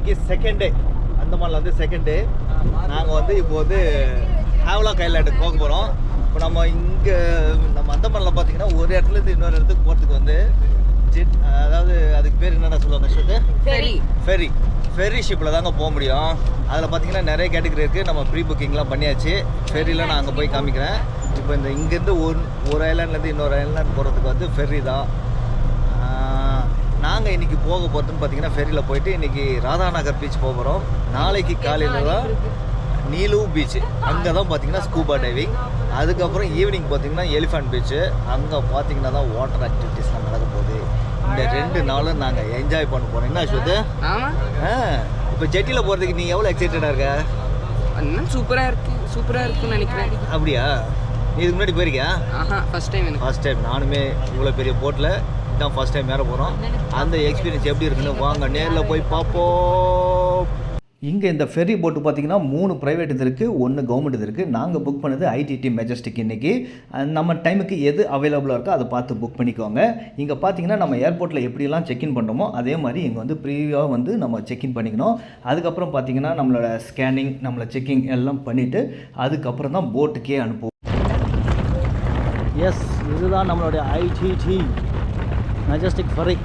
இன்னைக்கு second day அந்தமான்ல வந்து second day நாங்கள் வந்து இப்போ வந்து ஹேவ்லாக் ஐலாண்டுக்கு போக போகிறோம் இப்போ நம்ம இங்கே நம்ம அந்தமானில் பார்த்தீங்கன்னா ஒரு இடத்துல இருந்து இன்னொரு இடத்துக்கு போகிறதுக்கு வந்து ஜெட் அதாவது அதுக்கு பேர் என்னடா சொல்லுவாங்க ஸ்ருதி? சரி ஃபெரி ஃபெரி ஷிப்பில் தாங்க போக முடியும். அதில் பார்த்தீங்கன்னா நிறைய கேட்டகரி இருக்குது நம்ம ப்ரீ புக்கிங்லாம் பண்ணியாச்சு. ஃபெரியில் நான் அங்கே போய் காமிக்கிறேன். இப்போ இந்த இங்கேருந்து ஒரு ஒரு ஐலாண்ட்லேருந்து இன்னொரு ஐலாண்ட் போகிறதுக்கு வந்து ஃபெரி தான். நாங்கள் இன்றைக்கி போக போகிறதுன்னு பார்த்தீங்கன்னா ஃபெரியில் போயிட்டு இன்றைக்கி ராதாநகர் பீச் போக போகிறோம் நாளைக்கு காலையில் தான் நீலு பீச் அங்கே தான் பார்த்தீங்கன்னா ஸ்கூபா டைவிங் அதுக்கப்புறம் ஈவினிங் பார்த்தீங்கன்னா எலிஃபண்ட் பீச்சு அங்கே பார்த்தீங்கன்னா தான் வாட்டர் ஆக்டிவிட்டீஸ்லாம் நடக்க போகுது. இந்த ரெண்டு நாளும் நாங்கள் என்ஜாய் பண்ண போகிறோம் என்ன அஸ்வத்? இப்போ ஜெட்டியில் போகிறதுக்கு நீ எவ்வளோ எக்ஸைட்டடாக இருக்க? இன்னும் சூப்பரா இருக்கு. சூப்பரா இருக்கும்னு நினைக்கிறேன். அப்படியா? நீ இதுக்கு முன்னாடி போயிருக்கியா? ஆஹா ஃபர்ஸ்ட் டைம் ஃபர்ஸ்ட் டைம் நானுமே இவ்வளோ பெரிய போட்டில் இதான் ஃபர்ஸ்ட் டைம் ஏற போகிறோம் அந்த எக்ஸ்பீரியன்ஸ் எப்படி இருக்குன்னு வாங்க நேரில் போய் பார்ப்போம். இங்கே இந்த ஃபெரி போட்டு பார்த்தீங்கன்னா மூணு ப்ரைவேட் இது இருக்குது ஒன்று கவர்மெண்ட் இது இருக்குது நாங்கள் புக் பண்ணது ஐடிடி மெஜஸ்டிக் இன்றைக்கி நம்ம டைமுக்கு எது அவைலபிளாக இருக்கோ அதை பார்த்து புக் பண்ணிக்கோங்க. இங்கே பார்த்தீங்கன்னா நம்ம ஏர்போர்ட்டில் எப்படிலாம் செக்இன் பண்ணுறோமோ அதே மாதிரி இங்கே வந்து ப்ரீவியாக வந்து நம்ம செக்இன் பண்ணிக்கணும். அதுக்கப்புறம் பார்த்தீங்கன்னா நம்மளோட ஸ்கேனிங் நம்மளை செக்கிங் எல்லாம் பண்ணிவிட்டு அதுக்கப்புறம் தான் போட்டுக்கே அனுப்புவோம். எஸ் இதுதான் நம்மளுடைய ஐடிடி மெஜஸ்டிக் ஃபெரி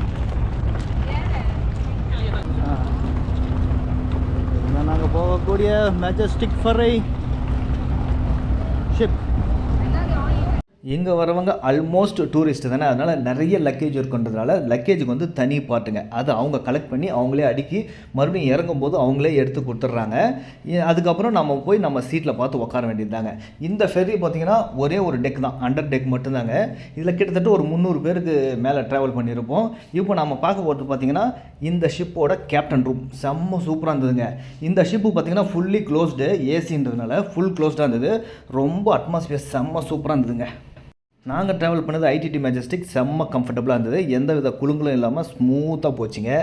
நாங்கள் போகக்கூடிய மெஜஸ்டிக் ஃபரை ஷிப் இங்கே வரவங்க ஆல்மோஸ்ட் டூரிஸ்ட்டு தானே? அதனால் நிறைய லக்கேஜ் இருக்குன்றதுனால லக்கேஜுக்கு வந்து தனி பாட்டுங்க அதை அவங்க கலெக்ட் பண்ணி அவங்களே அடுக்கி மறுபடியும் இறங்கும்போது அவங்களே எடுத்து கொடுத்துட்றாங்க. அதுக்கப்புறம் நம்ம போய் நம்ம சீட்டில் பார்த்து உட்கார வேண்டியதுதாங்க. இந்த ஃபெரி பார்த்தீங்கன்னா ஒரே ஒரு டெக் தான். அண்டர் டெக் மட்டும்தாங்க. இதில் கிட்டத்தட்ட ஒரு முந்நூறு பேருக்கு மேலே ட்ராவல் பண்ணியிருப்போம். இப்போ நம்ம பார்க்க போகிறது பார்த்தீங்கன்னா இந்த ஷிப்போட கேப்டன் ரூம் செம்ம சூப்பராக இருந்ததுங்க. இந்த ஷிப்பு பார்த்தீங்கன்னா ஃபுல்லி க்ளோஸ்டு ஏசின்றதுனால ஃபுல் க்ளோஸ்டாக இருந்தது. ரொம்ப அட்மாஸ்பியர் செம்ம சூப்பராக இருந்ததுங்க. நாங்கள் ட்ராவல் பண்ணது ஐடிடி மேஜஸ்டிக் செம்ம கம்ஃபர்டபுளாக இருந்தது. எந்த வித குலுங்களும் இல்லாமல் ஸ்மூத்தாக போச்சுங்க.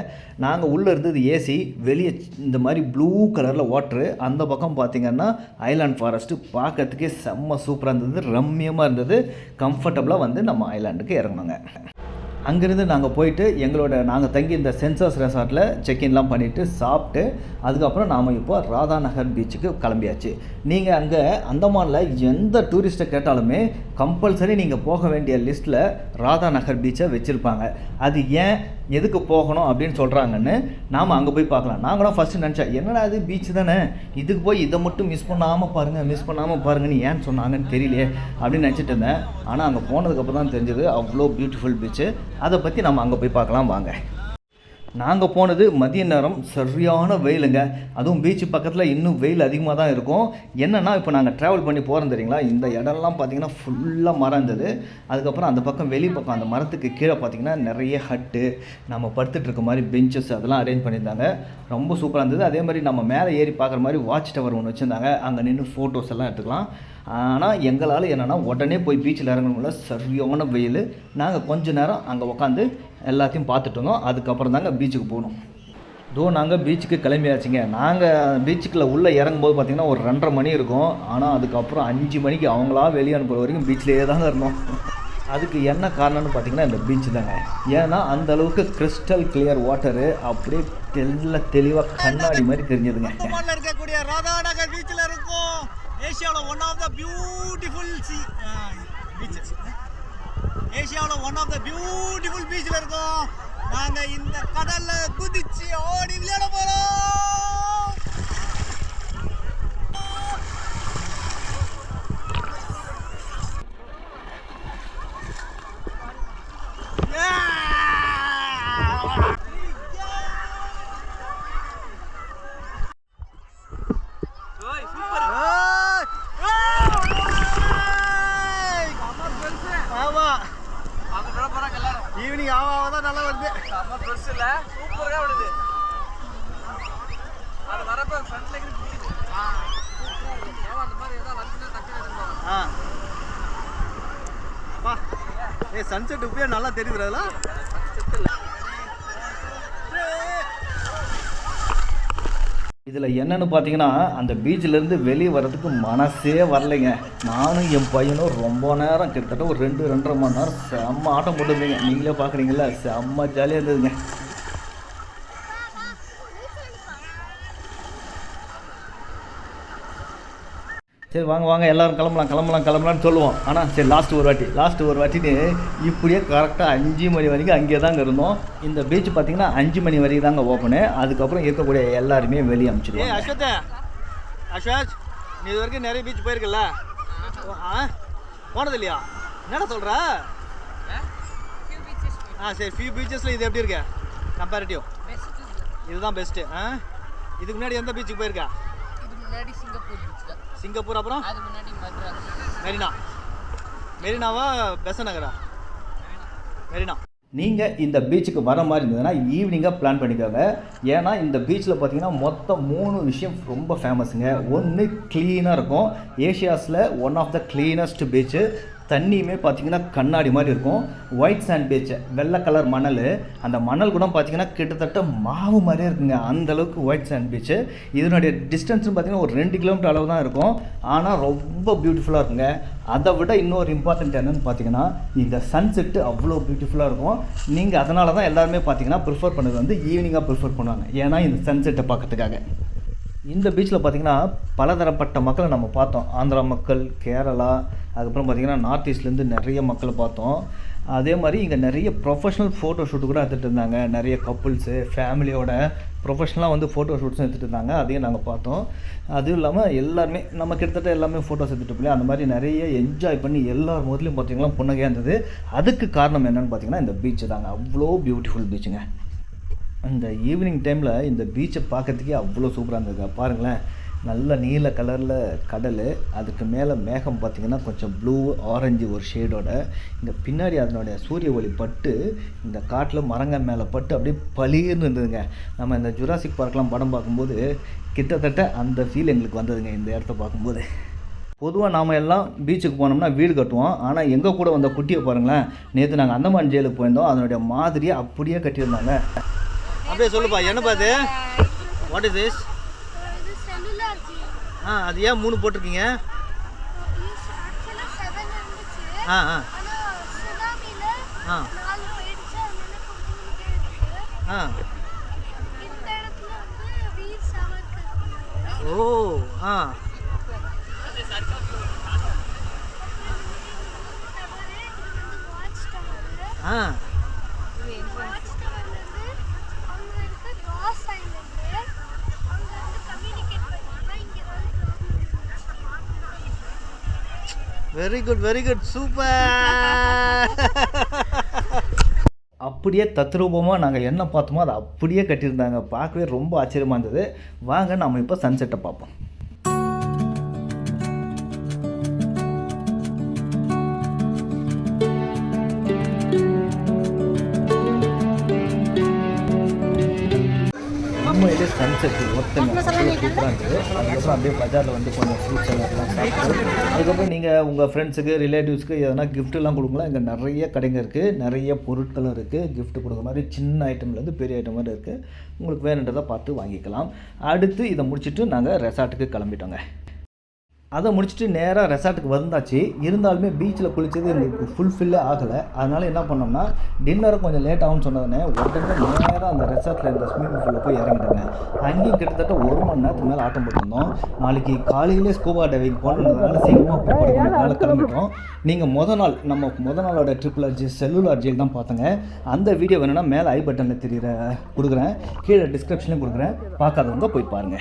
நாங்கள் உள்ளே இருந்தது ஏசி வெளியே இந்த மாதிரி ப்ளூ கலரில் வாட்ரு அந்த பக்கம் பார்த்திங்கன்னா ஐலாண்ட் ஃபாரஸ்ட்டு பார்க்கறதுக்கே செம்ம சூப்பராக இருந்தது ரம்மியமாக இருந்தது. கம்ஃபர்டபுளாக வந்து நம்ம ஐலாண்டுக்கு இறங்கினோங்க. அங்கேருந்து நாங்கள் போயிட்டு எங்களோட நாங்கள் தங்கி இந்த சென்சஸ் ரெசார்ட்டில் செக்இன்லாம் பண்ணிவிட்டு சாப்பிட்டு அதுக்கப்புறம் நாம் இப்போ ராதாநகர் பீச்சுக்கு கிளம்பியாச்சு. நீங்கள் அங்கே அந்தமானில் எந்த டூரிஸ்ட்டை கேட்டாலுமே கம்பல்சரி நீங்கள் போக வேண்டிய லிஸ்ட்டில் ராதா நகர் பீச்சை வச்சுருப்பாங்க. அது ஏன் எதுக்கு போகணும் அப்படின்னு சொல்கிறாங்கன்னு நாம் அங்கே போய் பார்க்கலாம். நாங்களும் ஃபஸ்ட்டு நினச்சேன் என்னடா இது பீச் தானே? இதுக்கு போய் இதை மட்டும் மிஸ் பண்ணாமல் பாருங்கள் மிஸ் பண்ணாமல் பாருங்கன்னு ஏன் சொன்னாங்கன்னு தெரியலையே அப்படின்னு நினச்சிட்டு இருந்தேன். ஆனால் அங்கே போனதுக்கப்புறம் தான் தெரிஞ்சது அவ்வளோ பியூட்டிஃபுல் பீச்சு அதை பற்றி நம்ம அங்கே போய் பார்க்கலாம் வாங்க. நாங்கள் போனது மதிய நேரம் சரியான வெயிலுங்க. அதுவும் பீச் பக்கத்தில் இன்னும் வெயில் அதிகமாக தான் இருக்கும். என்னென்னா இப்போ நாங்கள் ட்ராவல் பண்ணி போகிறோம் தெரியுங்களா? இந்த இடம்லாம் பார்த்தீங்கன்னா ஃபுல்லாக மரம் இருந்தது. அதுக்கப்புறம் அந்த பக்கம் வெளி பக்கம் அந்த மரத்துக்கு கீழே பார்த்தீங்கன்னா நிறைய ஹட்டு நம்ம படுத்துட்டு இருக்க மாதிரி பெஞ்சஸ் அதெல்லாம் அரேஞ்ச் பண்ணியிருந்தாங்க. ரொம்ப சூப்பராக இருந்தது. அதே மாதிரி நம்ம மேலே ஏறி பார்க்குற மாதிரி வாட்ச் டவர் ஒன்று வச்சுருந்தாங்க. அங்கே நின்று ஃபோட்டோஸ் எல்லாம் எடுத்துக்கலாம். ஆனால் எங்களால் என்னென்னா உடனே போய் பீச்சில் இறங்கணும்ல. சரியான வெயில். நாங்கள் கொஞ்ச நேரம் அங்கே உட்காந்து எல்லாத்தையும் பார்த்துட்டு இருந்தோம் அதுக்கப்புறம் தாங்க பீச்சுக்கு போகணும் தோ நாங்கள் பீச்சுக்கு கிளம்பியாச்சுங்க. நாங்கள் பீச்சுக்குள்ளே உள்ளே இறங்கும்போது பார்த்திங்கன்னா ஒரு ரெண்டரை மணி இருக்கும். ஆனால் அதுக்கப்புறம் அஞ்சு மணிக்கு அவங்களா வெளியே அனுப்புகிற வரைக்கும் பீச்சிலேயே தாங்க இருந்தோம். அதுக்கு என்ன காரணம்னு பார்த்தீங்கன்னா இந்த பீச் தாங்க. ஏன்னா அந்த அளவுக்கு கிறிஸ்டல் கிளியர் வாட்டரு அப்படியே தெல்ல தெளிவாக கண்ணாடி மாதிரி தெரிஞ்சதுங்க. இருக்கக்கூடிய ராதாநகர் பீச்சில் இருக்கும். ஏஷியாவில் one of the beautiful sea beaches ஏசியாவில் one of the beautiful பீச்சில் இருக்கோம். நாங்கள் இந்த கடலில் குதிச்சு ஓடி விளையாட போகிறோம் ஆமா ஈவினிங் ஆவா ஆவா தான் நல்லா வருது ஆ பா ஏ சன்செட் இப்பயே நல்லா தெரியுது அதெல்லாம் இதில் என்னன்னு பார்த்தீங்கன்னா அந்த பீச்சிலேருந்து வெளியே வர்றதுக்கு மனசே வரலைங்க. நானும் என் பையனும் ரொம்ப நேரம் கிட்டத்தட்ட ஒரு ரெண்டு ரெண்டரை மணி நேரம் செம்ம ஆட்டம் போட்டுருந்தீங்க. நீங்களே பார்க்குறீங்களா செம்ம ஜாலியாக இருந்ததுங்க. சரி வாங்க வாங்க எல்லாரும் கிளம்பலாம் கிளம்பலாம் கிளம்பலாம்னு சொல்லுவோம். ஆனால் சரி லாஸ்ட் ஒரு வாட்டி லாஸ்ட் ஒரு வாட்டின்னு இப்படியே கரெக்டாக அஞ்சு மணி வரைக்கும் அங்கேயே தாங்க இருந்தோம். இந்த பீச் பார்த்தீங்கன்னா அஞ்சு மணி வரைக்கும் தாங்க ஓப்பனு அதுக்கப்புறம் இருக்கக்கூடிய எல்லாருமே வெளியே அனுப்பிச்சிடுவாங்க அஸ்வத் அஸ்வத் நீ இது வரைக்கும் நிறைய பீச் போயிருக்கல ஆ? போனது இல்லையா? என்னடா சொல்ற? ஆ சரி ஃபியூ பீச்சஸில் இது எப்படி இருக்கு? கம்பேரிட்டிவ் இதுதான் பெஸ்ட்டு ஆ? இதுக்கு முன்னாடி எந்த பீச்சுக்கு போயிருக்கா? இது முன்னாடி சிங்கப்பூர். சிங்கப்பூர் அப்புறம்? அது முன்னாடி மദ്രാஸ் மெரினா. மெரினாவா பெச நகரா மெரினா. நீங்கள் இந்த பீச்சுக்கு வர மாதிரி இருந்ததுன்னா ஈவினிங்காக பிளான் பண்ணிக்கோங்க. ஏன்னா இந்த பீச்சில் பார்த்தீங்கன்னா மொத்தம் மூணு விஷயம் ரொம்ப ஃபேமஸுங்க ஒன்று க்ளீனாக இருக்கும். ஏஷியாஸில் one of the cleanest beach தண்ணியுமே பார்த்தீங்கன்னா கண்ணாடி மாதிரி இருக்கும். ஒயிட் சாண்ட் பீச் வெள்ளை கலர் மணல். அந்த மணல் கூட பார்த்தீங்கன்னா கிட்டத்தட்ட மாவு மாதிரியே இருக்குங்க. அந்தளவுக்கு ஒயிட் சாண்ட் பீச்சு இதனுடைய டிஸ்டன்ஸ்னு பார்த்தீங்கன்னா ஒரு ரெண்டு கிலோமீட்டர் அளவு தான் இருக்கும். ஆனால் ரொம்ப பியூட்டிஃபுல்லாக இருக்குங்க. அதை விட இன்னொரு இம்பார்ட்டன்ட் என்னன்னு பார்த்தீங்கன்னா இந்த சன்செட்டு அவ்வளோ பியூட்டிஃபுல்லாக இருக்கும். நீங்கள் அதனால தான் எல்லாருமே பார்த்தீங்கன்னா ப்ரிஃபர் பண்ணது வந்து ஈவினிங்காக ப்ரிஃபர் பண்ணுவாங்க. ஏன்னா இந்த சன்செட்டை பார்க்கறதுக்காக இந்த பீச்சில் பார்த்தீங்கன்னா பலதரப்பட்ட மக்களை நம்ம பார்த்தோம். ஆந்திரா மக்கள் கேரளா அதுக்கப்புறம் பார்த்தீங்கன்னா நார்த் ஈஸ்ட்லேருந்து நிறைய மக்களை பார்த்தோம். அதே மாதிரி இங்கே நிறைய ப்ரொஃபஷனல் ஃபோட்டோ ஷூட் கூட எடுத்துகிட்டு இருந்தாங்க. நிறைய கப்புள்ஸு ஃபேமிலியோட ப்ரொஃபஷனலாக வந்து ஃபோட்டோ ஷூட்ஸும் எடுத்துகிட்டு இருந்தாங்க. அதையும் நாங்கள் பார்த்தோம். அதுவும் இல்லாமல் எல்லாருமே நம்ம கிட்டத்தட்ட எல்லாமே ஃபோட்டோஸ் எடுத்துகிட்டு போய் அந்த மாதிரி நிறைய என்ஜாய் பண்ணி எல்லார் முதலையும் பார்த்திங்கன்னா புன்னகையாக இருந்தது. அதுக்கு காரணம் என்னன்னு பார்த்தீங்கன்னா இந்த பீச்சு தாங்க. அவ்வளோ பியூட்டிஃபுல் பீச்சுங்க அந்த ஈவினிங் டைமில் இந்த பீச்சை பார்க்கறதுக்கே அவ்வளோ சூப்பராக இருந்ததுங்க பாருங்களேன். நல்ல நீல கலரில் கடல் அதுக்கு மேலே மேகம் பார்த்தீங்கன்னா கொஞ்சம் ப்ளூ ஆரஞ்சு ஒரு ஷேடோட இங்கே பின்னாடி அதனுடைய சூரிய ஒளி பட்டு இந்த காட்டில் மரங்கள் மேலே பட்டு அப்படியே பளிர்னு இருந்ததுங்க. நம்ம இந்த ஜுராசிக் பார்க்லாம் படம் பார்க்கும்போது கிட்டத்தட்ட அந்த ஃபீல் எங்களுக்கு வந்ததுங்க இந்த இடத்த பார்க்கும்போது. பொதுவாக நாம் எல்லாம் பீச்சுக்கு போனோம்னா வீடு கட்டுவோம். ஆனால் எங்கள் கூட வந்த குட்டியை பாருங்களேன் நேற்று நாங்கள் அந்தமான் ஜெயிலுக்கு போயிருந்தோம். அதனுடைய மாதிரியே அப்படியே கட்டியிருந்தாங்க. அப்படியே சொல்லுப்பா என்னப்பா இது? வாட் இஸ் திஸ் ஆ அது ஏன் மூணு போட்டிருக்கீங்க? ஆ ஆ ஆ. ஆ. ஓ ஆ. ஆ வாட்ச் டவர்லேருந்து அங்கே இருக்க ராஸ் ஐலண்டு அங்கே வந்து கம்யூனிகேட் பண்ணிங்கன்னா இங்கே very good very good super அப்படியே தத்ரூபமாக நாங்கள் என்ன பார்த்தோமோ அதை அப்படியே கட்டியிருந்தாங்க. பார்க்கவே ரொம்ப ஆச்சரியமாக இருந்தது. வாங்க நம்ம இப்போ சன்செட்டை பார்ப்போம். உண்மையிலே சன்செட் ஒருத்தங்க சூப்பராக இருந்தது. அதுக்கப்புறம் அப்படியே பஜாரில் வந்து கொஞ்சம் ஃப்ரூட்ஸ் எல்லாம் சாப்பிட்டு அதுக்கப்புறம் நீங்கள் உங்கள் ஃப்ரெண்ட்ஸுக்கு ரிலேட்டிவ்ஸ்க்கு எதனா கிஃப்ட்லாம் கொடுக்கலாம் இங்கே நிறைய கடைங்க இருக்குது நிறைய பொருட்களும் இருக்குது gift கொடுக்குற மாதிரி சின்ன ஐட்டம்லேருந்து பெரிய ஐட்டம் மாதிரி இருக்குது உங்களுக்கு வேணுன்றதை பார்த்து வாங்கிக்கலாம். அடுத்து இதை முடிச்சுட்டு நாங்கள் ரெசார்ட்டுக்கு கிளம்பிட்டோங்க. அதை முடிச்சுட்டு நேராக ரெசார்ட்டுக்கு வந்தாச்சு. இருந்தாலுமே பீச்சில் குளிச்சது எங்களுக்கு ஃபுல்ஃபில்லே ஆகலை. அதனால் என்ன பண்ணோம்னா டின்னரை கொஞ்சம் லேட் ஆகும்னு சொன்னதுனே உடனே நேராக அந்த ரெசார்ட்டில் இருந்த ஸ்விம்மிங் பூலில் போய் இறங்கிட்டேங்க. அங்கேயும் கிட்டத்தட்ட ஒரு மணி நேரத்துக்கு மேலே ஆட்டம் போட்டிருந்தோம். நாளைக்கு காலையிலே ஸ்கூபா டைவிங் போனதுனால சீக்கிரமாக போகிறதுனால கிளம்பிட்டோம். நீங்கள் முத நாள் நம்ம முத நாளோட ட்ரிப்பிள் அர்ஜி செல்லுலார் ஜெயில் தான் பார்த்தங்க. அந்த வீடியோ வேணும்னா மேலே ஐ பட்டனில் தெரியுற கொடுக்குறேன். கீழே டிஸ்கிரிப்ஷன்லையும் கொடுக்குறேன். பார்க்காதவங்க போய் பாருங்கள்